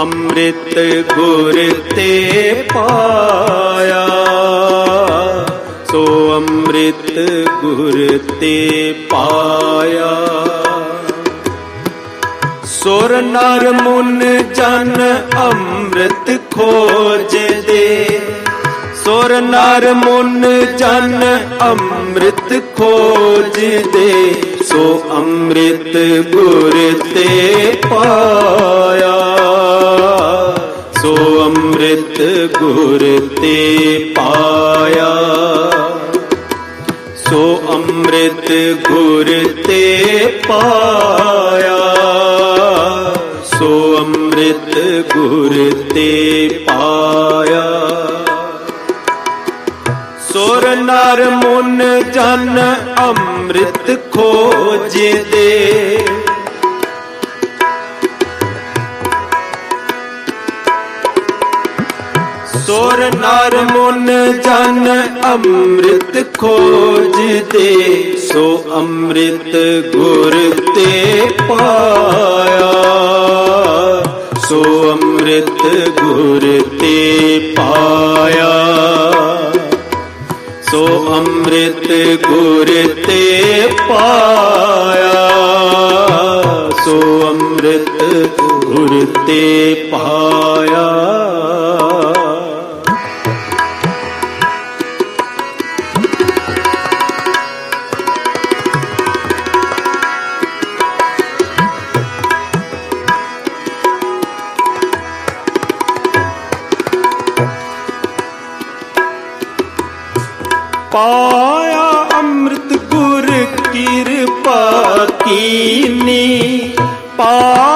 ਅੰਮ੍ਰਿਤ ਗੁਰ ਤੇ ਪਾਇਆ। ਸੋ ਅੰਮ੍ਰਿਤ ਗੁਰ ਤੇ ਪਾਇਆ। ਸੁਰ ਨਰ ਮੁਨ ਜਨ ਅੰਮ੍ਰਿਤ ਖੋਜਦੇ। ਸੁਰ ਨਰ ਮੁਨ ਜਨ ਅੰਮ੍ਰਿਤ ਖੋਜਦੇ। ਸੋ ਅੰਮ੍ਰਿਤ ਗੁਰ ਤੇ ਪਾਇਆ। ਅੰਮ੍ਰਿਤ ਗੁਰ ਤੇ ਪਾਇਆ। ਸੋ ਅੰਮ੍ਰਿਤ ਗੁਰ ਤੇ ਪਾਇਆ। ਸੋ ਅੰਮ੍ਰਿਤ ਗੁਰ ਤੇ ਪਾਇਆ। ਸੁਰ ਨਰ ਮੁਨ ਜਨ ਅੰਮ੍ਰਿਤ ਖੋਜਦੇ। ਸੁਰ ਨਰ ਮੁਨ ਜਨ ਅੰਮ੍ਰਿਤ ਖੋਜਦੇ ਸੋ ਅੰਮ੍ਰਿਤ ਗੁਰ ਤੇ ਪਾਇਆ। ਸੋ ਅੰਮ੍ਰਿਤ ਗੁਰ ਤੇ ਪਾਇਆ। ਸੋ ਅੰਮ੍ਰਿਤ ਗੁਰ ਤੇ ਪਾਇਆ। ਸੋ ਅੰਮ੍ਰਿਤ ਗੁਰ ਤੇ ਪਾਇਆ। ਪਾਇਆ ਅੰਮ੍ਰਿਤ ਗੁਰ ਕਿਰਪਾ ਕੀਨੀ ਪਾਇਆ